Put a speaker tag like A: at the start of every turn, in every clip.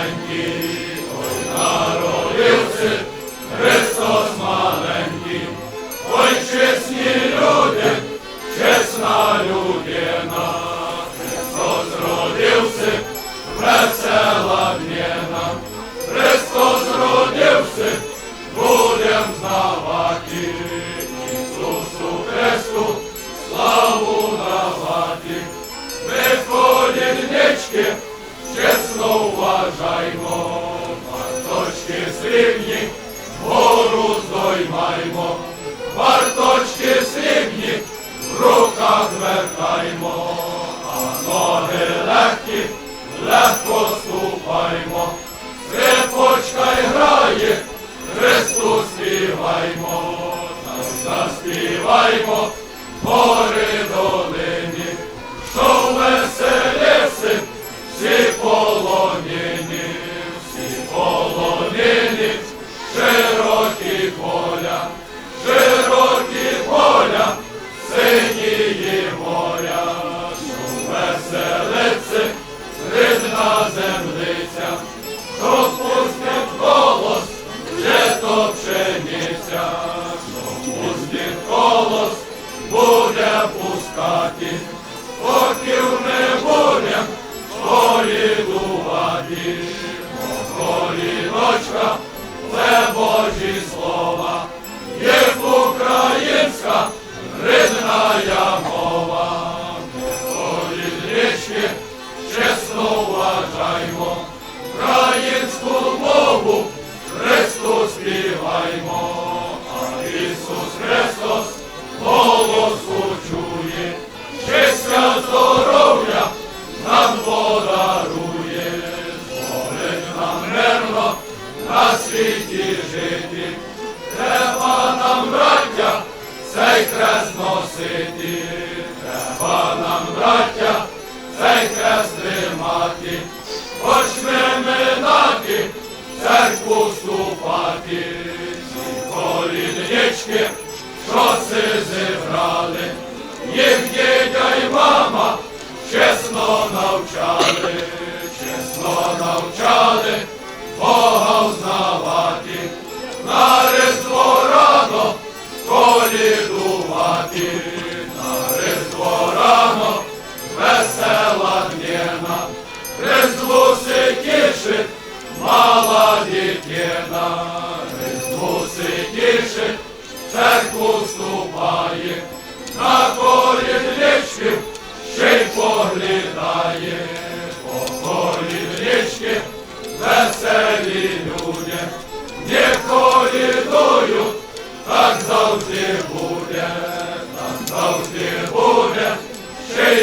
A: sangue.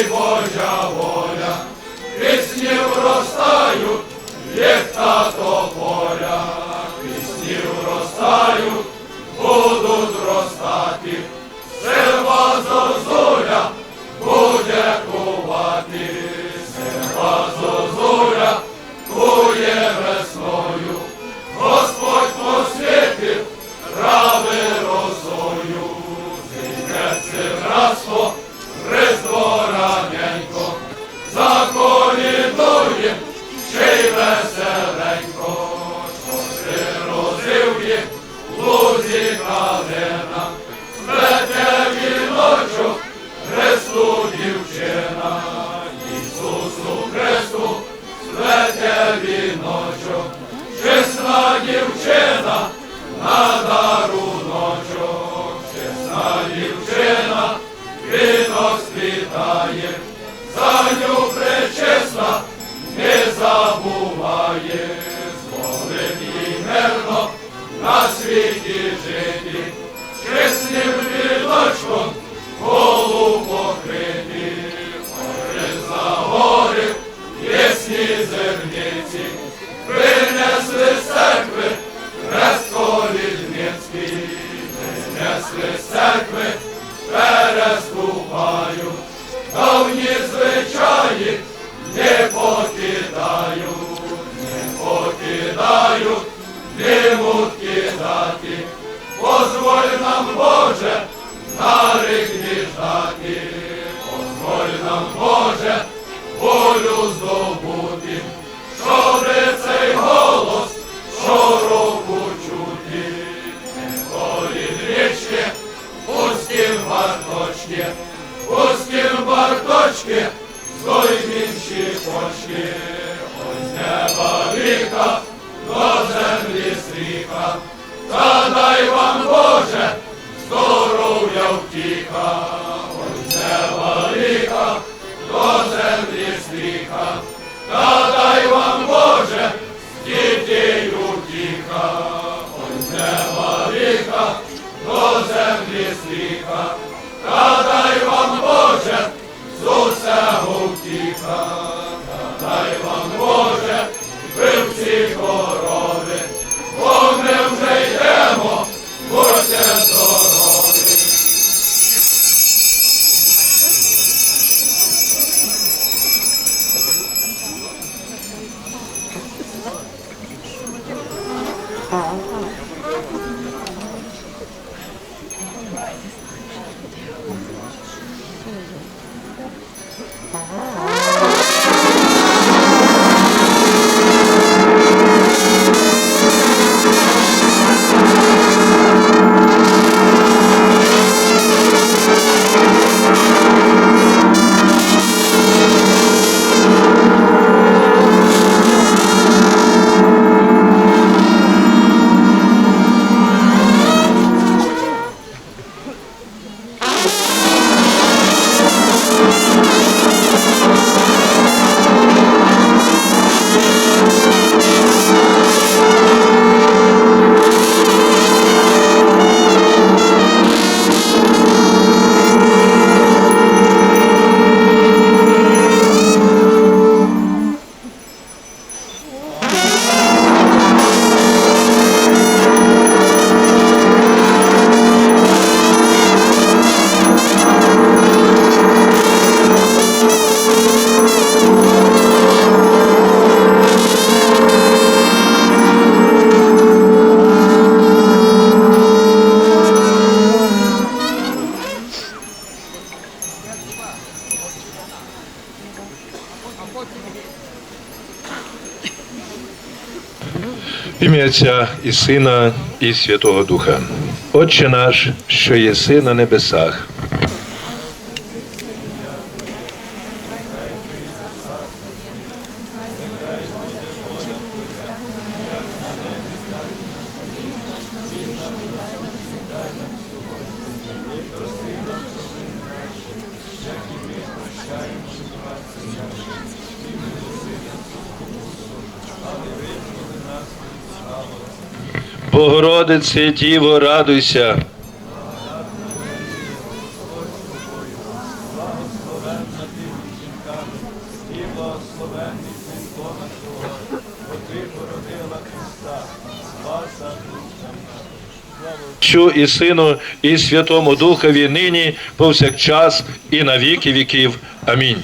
A: voja, voja. Yeah. Починають диму кидати. Позволь нам, Боже, на рік віждати. Позволь нам, Боже, волю здобути, щоби цей голос щороку чути. Колін річки, пустім барточки, пустім барточки, здоймівші почки. Ось неба віка, вам, Боже, здоров'я втіха.
B: Ім'я Отця і Сина, і Святого Духа. Отче наш, що єси на небесах. Богородице, Діво, радуйся. Отцю і Сину, і Святому Духові нині, повсякчас, і на віки віків. Амінь.